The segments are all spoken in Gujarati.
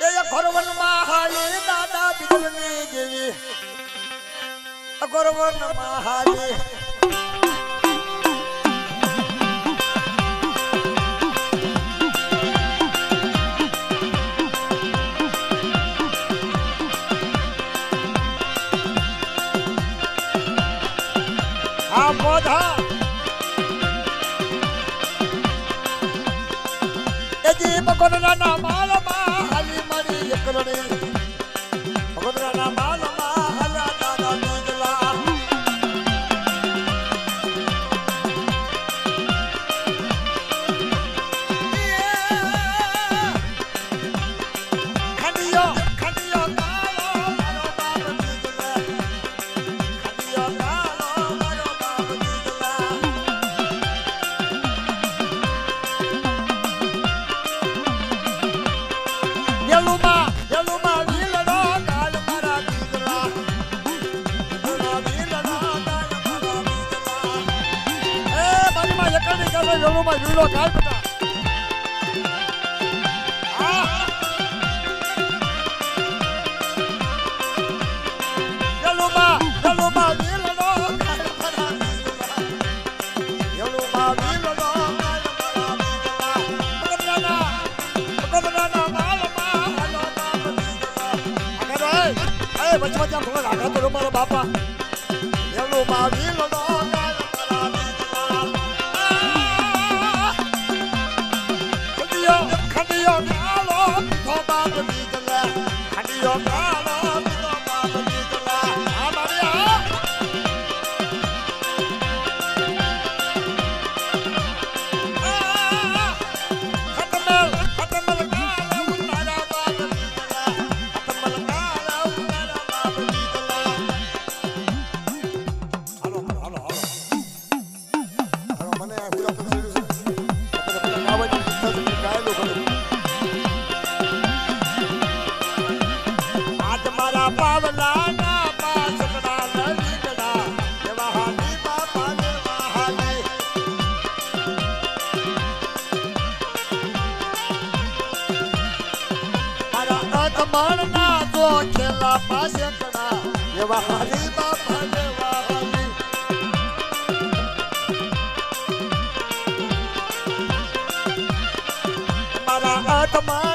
એ ઘરવનમાં હાલી દાદા બિજલની જેવી ઘરવનમાં করে નીકળ નીકળો જળોમાં જોઈ લો કાલ બેટા વચમાં ત્યાં થોડા રાખા બાપની ગંગા ખાડીઓ ભજવા મારા આત્મા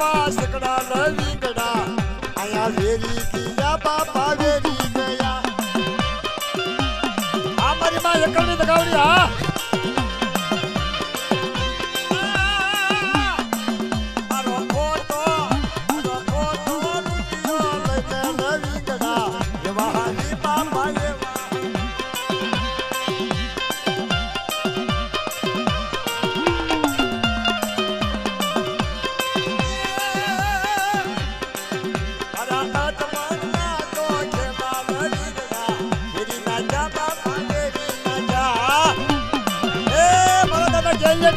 બાપા સકડા રવિ ગડા આયા વેરી ગયા બાપા વેરી ગયા આ મારી માં એકણી દગાવડી હા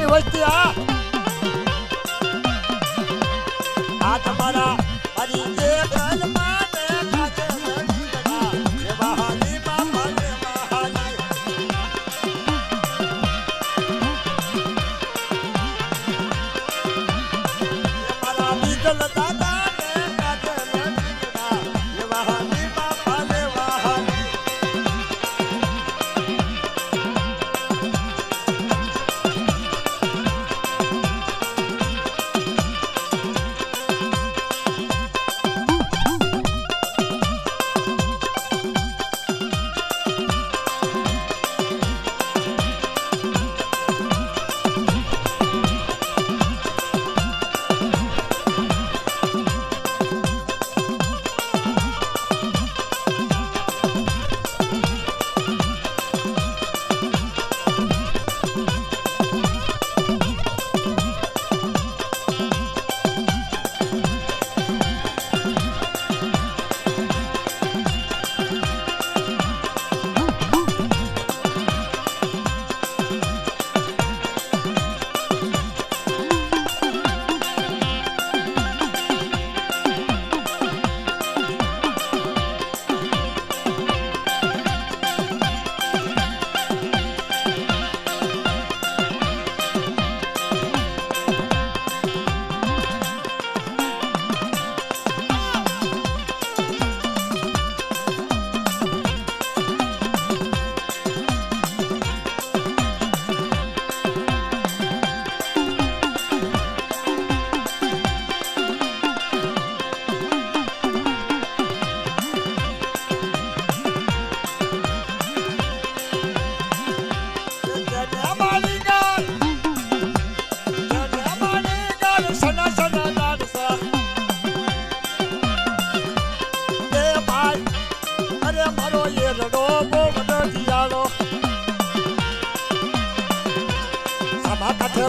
に湧いてや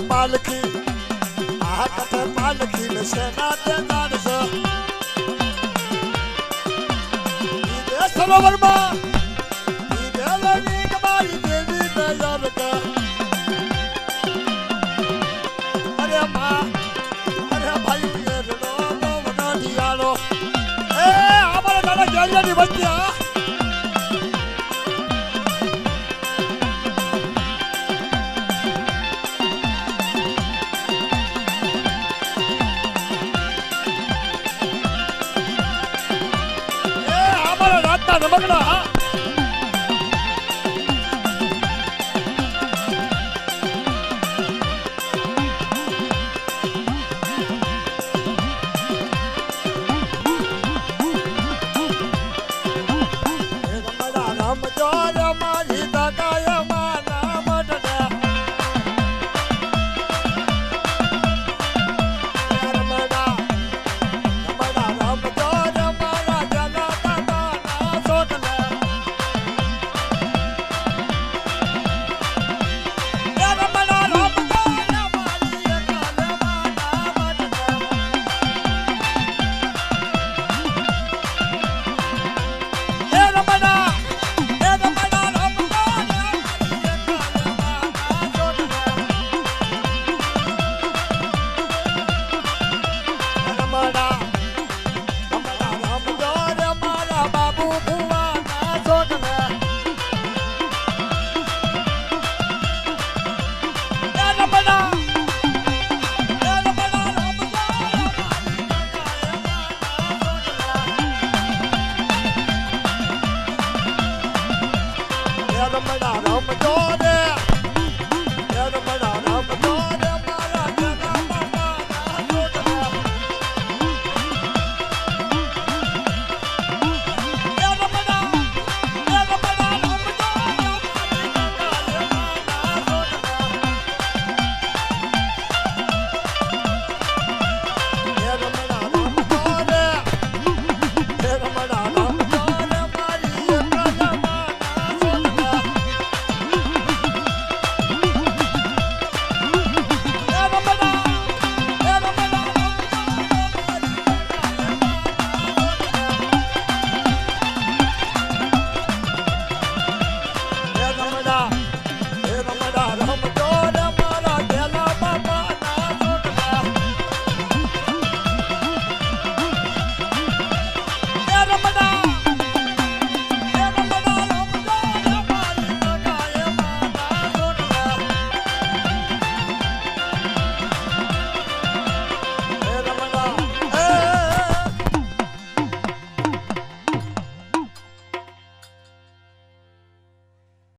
પાલખી આ કથે પાલખી ને સેના તે જાણશે ઈ દે સરોવરમાં ઈ 怎么可啊！